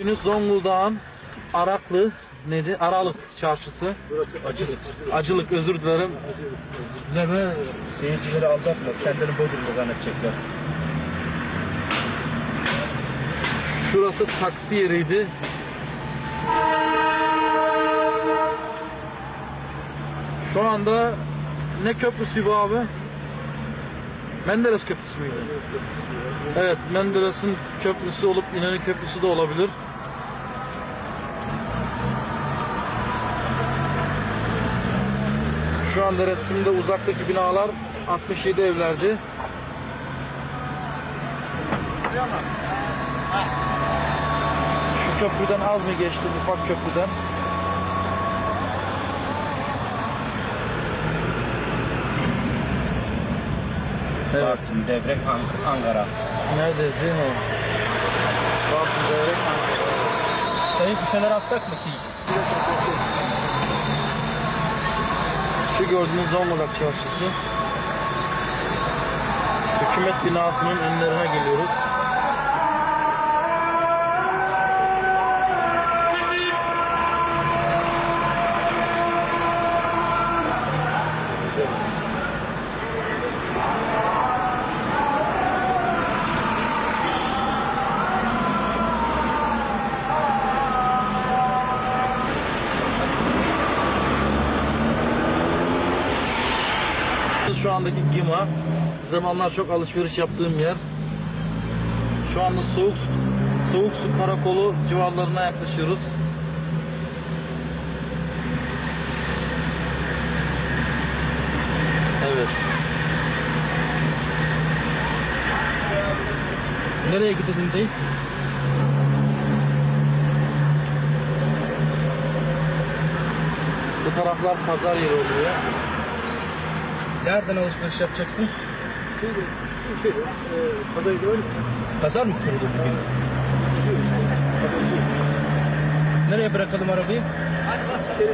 Günü Zonguldak'ın Araklı neydi? Aralık çarşısı. Burası acılık. Acılık özür dilerim. Deme Seyircileri aldatmaz. Kendilerini Bodrum'da zannedecekler. şurası taksi yeriydi. Şu anda ne köprüsü bu abi? Menderes Köprüsü müydü? Evet, Menderes'in köprüsü olup İnönü Köprüsü de olabilir. Şu anda resimde uzaktaki binalar 67 evlerdi. Şu köprüden az mı geçti ufak köprüden? Evet. Bartın, Devrek, Ank- Ankara. Neredesin o? Bartın Devrek Ankara. Dayı bir şeyler atsak mı ki? Şu gördüğünüz Zonguldak Çarşısı. Hükümet binasının önlerine geliyoruz. Şu andaki Gima. Zamanlar çok alışveriş yaptığım yer. Şu anda soğuk soğuk su karakolu civarlarına yaklaşıyoruz. Evet. Nereye gidelim değil? Bu taraflar pazar yeri oluyor. Nereden alışveriş yapacaksın? Şeyde, şeyde, e, Kadıköy'de var mı? Pazar mı kuruldu bugün? Nereye bırakalım arabayı? Şeyde,